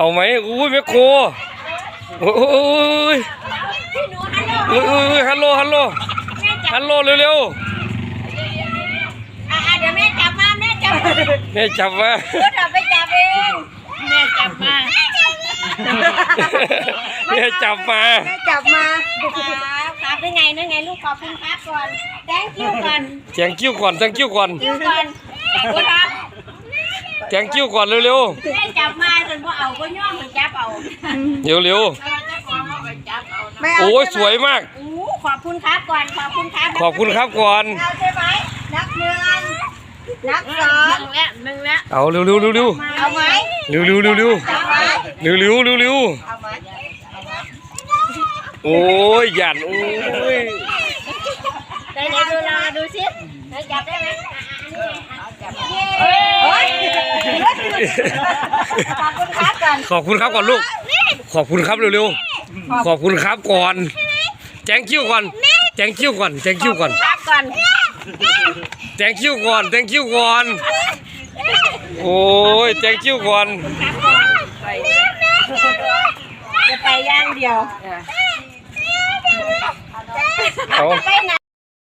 เอาไหมอุ้ยแม่โคโอ้ยพี่หนูฮัลโหลอุ้ยอุ้ยฮัลโหลฮัลโหลแม่จับฮัลโหลเร็วอะอะเดี๋ยวแม่จับมาแม่จับมาๆแม่จับมาเดี๋ยวเราไปจับเองแม่จับมาแม่จับมาแม่จับมาครับครับได้ไงได้ไงลูกขอบคุณครับก่อน thank you ก่อนแจงกิ้วก่อนแจงกิ้วก่อนคิวก่อนกูครับ แจงกิ้วก่อนเร็วแม่จับมาจนพอเอาก็ย่อมมันจับเอาๆเร็วเราจะขอเอาไปจับเอาไม่ๆเอาโอ้ยสวยมาก อู้ขอบคุณครับก่อน ขอบคุณครับขอบคุณครับก่อน เอาใช่ไหมนับหนึ่งนับสองหนึ่งแล้วหนึ่งแล้วเอาเร็วๆเร็วเอาไหมๆเร็วๆเร็วเอาไหมๆเร็วๆเร็วเอาไหมๆโอ้ยหยันโอ้ย ไหนไหนดูลองดูสิไหนจับได้ไหมอะอะอันนี้เย้ โอ้ย ขอบคุณครับก่อนขอบคุณครับก่อนลูก ขอบคุณครับเร็วๆ ขอบคุณครับก่อน แจงคิวก่อน แจงคิวก่อน แจงคิวก่อน ครับก่อนแจงคิวก่อน แจงคิวก่อน โอ้ย แจงคิวก่อน จะไปย่างเดียวเอา ไปไหน